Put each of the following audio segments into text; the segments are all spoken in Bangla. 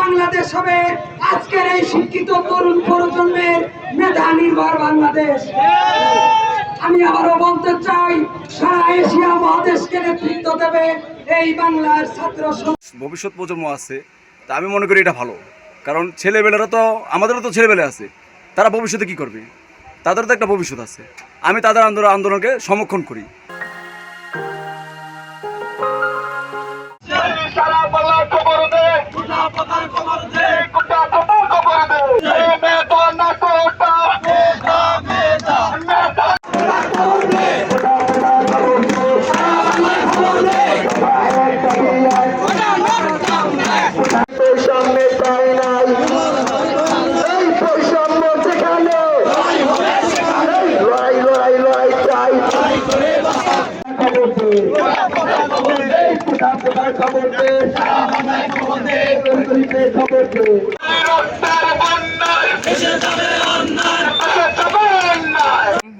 বাংলাদেশ হবে আজকের এই শিক্ষিত প্রজন্মের বাংলাদেশ। আমি আবারও বলতে চাই, সারা এশিয়া মহাদেশকে নেতৃত্ব দেবে এই বাংলার ছাত্র ভবিষ্যৎ প্রজন্ম আছে, তা আমি মনে করি এটা ভালো। কারণ ছেলেবেলারা তো, আমাদেরও তো ছেলেবেলে আছে। তারা ভবিষ্যতে কি করবে? তাদেরও তো একটা ভবিষ্যৎ আছে। আমি তাদের আন্দোলন আন্দোলনকে সমর্থন করি।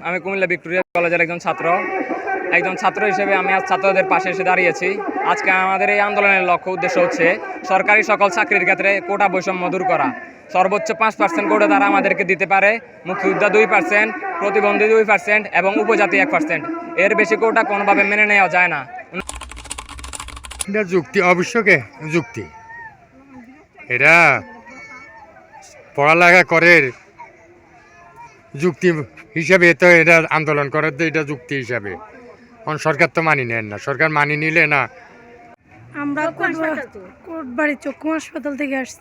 আমি কুমিল্লা ভিক্টোরিয়া কলেজের একজন ছাত্র। একজন ছাত্র হিসেবে আমি আজ ছাত্রদের পাশে এসে দাঁড়িয়েছি। আজকে আমাদের এই আন্দোলনের লক্ষ্য উদ্দেশ্য হচ্ছে সরকারি সকল চাকরির ক্ষেত্রে কোটা বৈষম্য দূর করা। সর্বোচ্চ পাঁচ পার্সেন্ট কোটা তারা আমাদেরকে দিতে পারে, মুক্তিযোদ্ধা দুই পার্সেন্ট প্রতিবন্ধী দুই পার্সেন্ট এবং উপজাতি এক পার্সেন্ট এর বেশি কোটা কোনোভাবে মেনে নেওয়া যায় না। এটা যুক্তি অবশ্যকে যুক্তি। এরা পড়ালেখা করে যুক্তি হিসাবে তো এটা আন্দোলন করার এটা যুক্তি হিসাবে। কারণ সরকার তো মানি নেন না সরকার মানি নিলে না। আমরা কোটবাড়ি চক্ষু হাসপাতাল থেকে আসছি।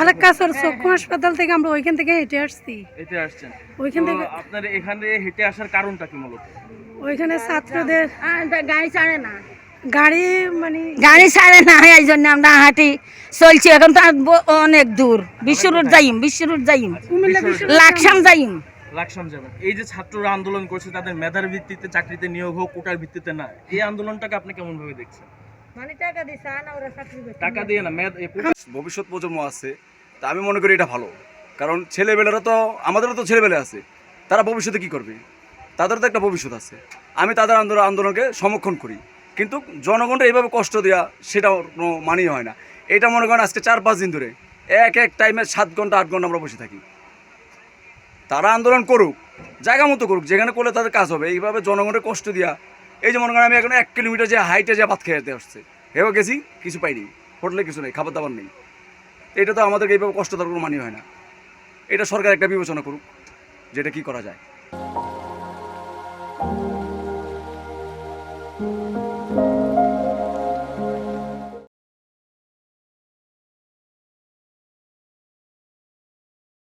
আলেকাসর চক্ষু হাসপাতাল থেকে আমরা ওইখান থেকে হেঁটে আসছি। আসছেন। ওইখান থেকে আপনার এখানে হেঁটে আসার কারণটা কি মূলত? ওইখানে ছাত্রদের গাড়ি ছাড়ে না। গাড়ি মানে গাড়ি ছাড়ে না এই জন্য আমরা হাঁটি চলছি। এখন তো আর অনেক দূর। বিশ্ব রোড যাইম বিশ্ব রোড যাইম লাকসাম যাইম। লাকসাম যাবেন এই যে ছাত্ররা আন্দোলন করছে তাদের মেধার ভিত্তিতে চাকরিতে নিয়োগ হোক কোটার ভিত্তিতে না। এই আন্দোলনটাকে আপনি কেমন ভাবে দেখছেন? টাকা দিয়ে না ভবিষ্যৎ প্রজন্ম আছে তা আমি মনে করি এটা ভালো। কারণ ছেলেবেলেরা তো আমাদেরও তো ছেলেবেলে আছে। তারা ভবিষ্যতে কি করবে? তাদের তো একটা ভবিষ্যৎ আছে। আমি তাদের আন্দোলন আন্দোলনকে সমর্থন করি। কিন্তু জনগণটা এইভাবে কষ্ট দেওয়া সেটা কোনো মানিয়ে হয় না। এটা মনে করেন আজকে চার পাঁচ দিন ধরে এক এক টাইমে সাত ঘণ্টা আট ঘণ্টা আমরা বসে থাকি। তারা আন্দোলন করুক, জায়গা মতো করুক, যেখানে করলে তাদের কাজ হবে। এইভাবে জনগণের কষ্ট দেওয়া এই যে মনে করেন আমি এখন এক কিলোমিটার যে হাইটে যে ভাত খেয়ে আসছে, হেও গেছি, কিছু পাইনি, হোটেলে কিছু নেই, খাবার দাবার নেই। এটা তো আমাদেরকে এইভাবে কষ্ট দেওয়ার কোনো মানি হয় না। এটা সরকার একটা বিবেচনা করুক, যেটা কি করা যায়।